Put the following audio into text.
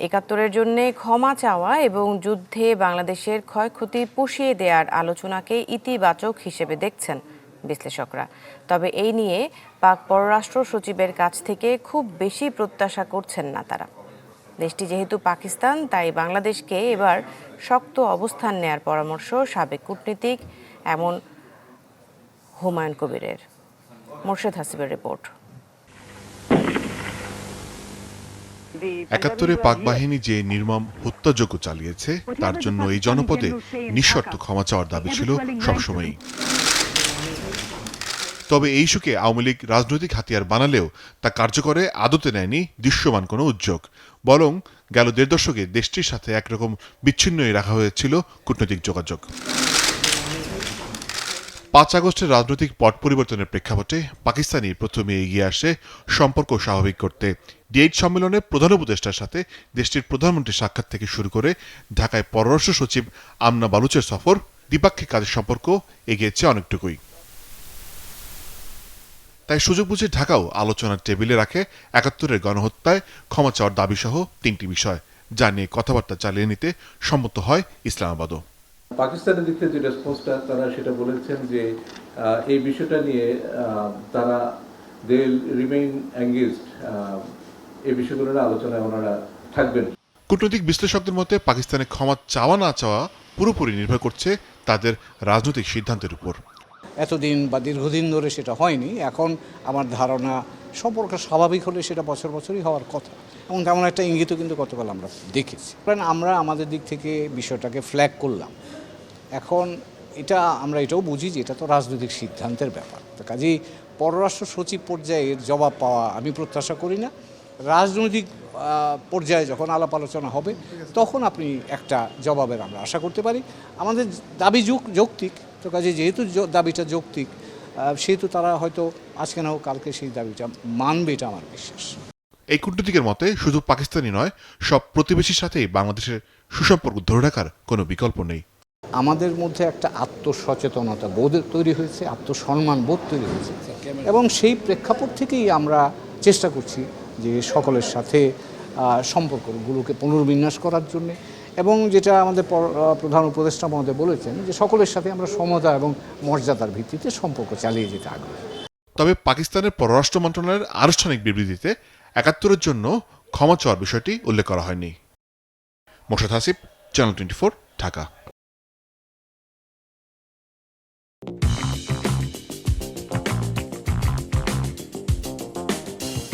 একাত্তরের জন্য ক্ষমা চাওয়া এবং যুদ্ধে বাংলাদেশের ক্ষয়ক্ষতি পুষিয়ে দেওয়ার আলোচনাকে ইতিবাচক হিসেবে দেখছেন বিশ্লেষকরা। তবে এই নিয়ে পাক পররাষ্ট্র সচিবের কাছ থেকে খুব বেশি প্রত্যাশা করছেন না তারা। দেশটি যেহেতু পাকিস্তান, তাই বাংলাদেশকে এবার শক্ত অবস্থান নেয়ার পরামর্শ সাবেক কূটনীতিক এমন হুমায়ুন কবিরের। মোর্শেদ হাসিবের রিপোর্ট। একাত্তরে পাক বাহিনী যে নির্মম হত্যাযজ্ঞ চালিয়েছে তার জন্য এই জনপদে নিঃশর্ত ক্ষমা চাওয়ার দাবি ছিল সবসময়ই। তবে এই ইস্যুকে আওয়ামী লীগ রাজনৈতিক হাতিয়ার বানালেও তা কার্যকরে আদতে নেয়নি দৃশ্যমান কোনো উদ্যোগ। বরং গেল দেড় দশকে দেশটির সাথে একরকম বিচ্ছিন্নই রাখা হয়েছিল কূটনৈতিক যোগাযোগ। পাঁচ আগস্টের রাজনৈতিক পট পরিবর্তনের প্রেক্ষাপটে পাকিস্তানি প্রথমে এগিয়ে আসে সম্পর্ক স্বাভাবিক করতে। ডিএইট সম্মেলনে প্রধান উপদেষ্টার সাথে দেশটির প্রধানমন্ত্রীর সাক্ষাৎ থেকে শুরু করে ঢাকায় পররাষ্ট্র সচিব আমনা বালুচের সফর দ্বিপাক্ষিক কাজের সম্পর্ক এগিয়েছে অনেকটুকুই। তাই সুযোগ বুঝে ঢাকাও আলোচনার টেবিলে রাখে একাত্তরের গণহত্যায় ক্ষমা চাওয়ার দাবিসহ তিনটি বিষয়, যা নিয়ে কথাবার্তা চালিয়ে নিতে সম্মত হয় ইসলামাবাদও। পাকিস্তানের দিক থেকে যে রেসপন্সটা তারা সেটা বলেছেন যে এই বিষয়টা নিয়ে তারা দে রিমেইন এঙ্গেজড এই বিষয়গুলো নিয়ে আলোচনায় ওনারা থাকবেন। কূটনৈতিক বিশ্লেষকদের মতে পাকিস্তানে ক্ষমা চাওয়া না চাওয়া পুরোপুরি নির্ভর করছে তাদের রাজনৈতিক সিদ্ধান্তের উপর। এতদিন বা দীর্ঘদিন ধরে সেটা হয়নি এখন আমার ধারণা সম্পর্ক স্বাভাবিক হলে সেটা বছর বছরই হওয়ার কথা। এবং তেমন একটা ইঙ্গিতও কিন্তু গতকাল আমরা দেখেছি। কারণ আমরা আমাদের দিক থেকে বিষয়টাকে ফ্ল্যাগ করলাম। এখন এটা আমরা এটাও বুঝি যে এটা তো রাজনৈতিক সিদ্ধান্তের ব্যাপার। তো কাজেই পররাষ্ট্র সচিব পর্যায়ের জবাব পাওয়া আমি প্রত্যাশা করি না। রাজনৈতিক পর্যায়ে যখন আলাপ আলোচনা হবে, তখন আপনি একটা জবাবের আমরা আশা করতে পারি। আমাদের দাবি যুক- যৌক্তিক। তো কাজে যেহেতু দাবিটা যৌক্তিক সেহেতু তারা হয়তো আজকে না হোক কালকে সেই দাবিটা মানবে এটা আমার বিশ্বাস। এই কূটনীতিকের মতে শুধু পাকিস্তানি নয়, সব প্রতিবেশীর সাথেই বাংলাদেশের সুসম্পর্ক ধরে রাখার কোনো বিকল্প নেই। আমাদের মধ্যে একটা আত্মসচেতনতা বোধ তৈরি হয়েছে, আত্মসম্মান বোধ তৈরি হয়েছে। এবং সেই প্রেক্ষাপট থেকেই আমরা চেষ্টা করছি যে সকলের সাথে সম্পর্কগুলোকে পুনর্বিন্যাস করার জন্য। এবং যেটা আমাদের পর- প্রধান উপদেষ্টা মহোদয় বলেছেন যে সকলের সাথে আমরা সমতা এবং মর্যাদার ভিত্তিতে সম্পর্ক চালিয়ে যেতে আগ্রহী। তবে পাকিস্তানের পররাষ্ট্র মন্ত্রণালয়ের আনুষ্ঠানিক বিবৃতিতে একাত্তরের জন্য ক্ষমা চাওয়ার বিষয়টি উল্লেখ করা হয়নি। Morshed Hasib, channel twenty Dhaka.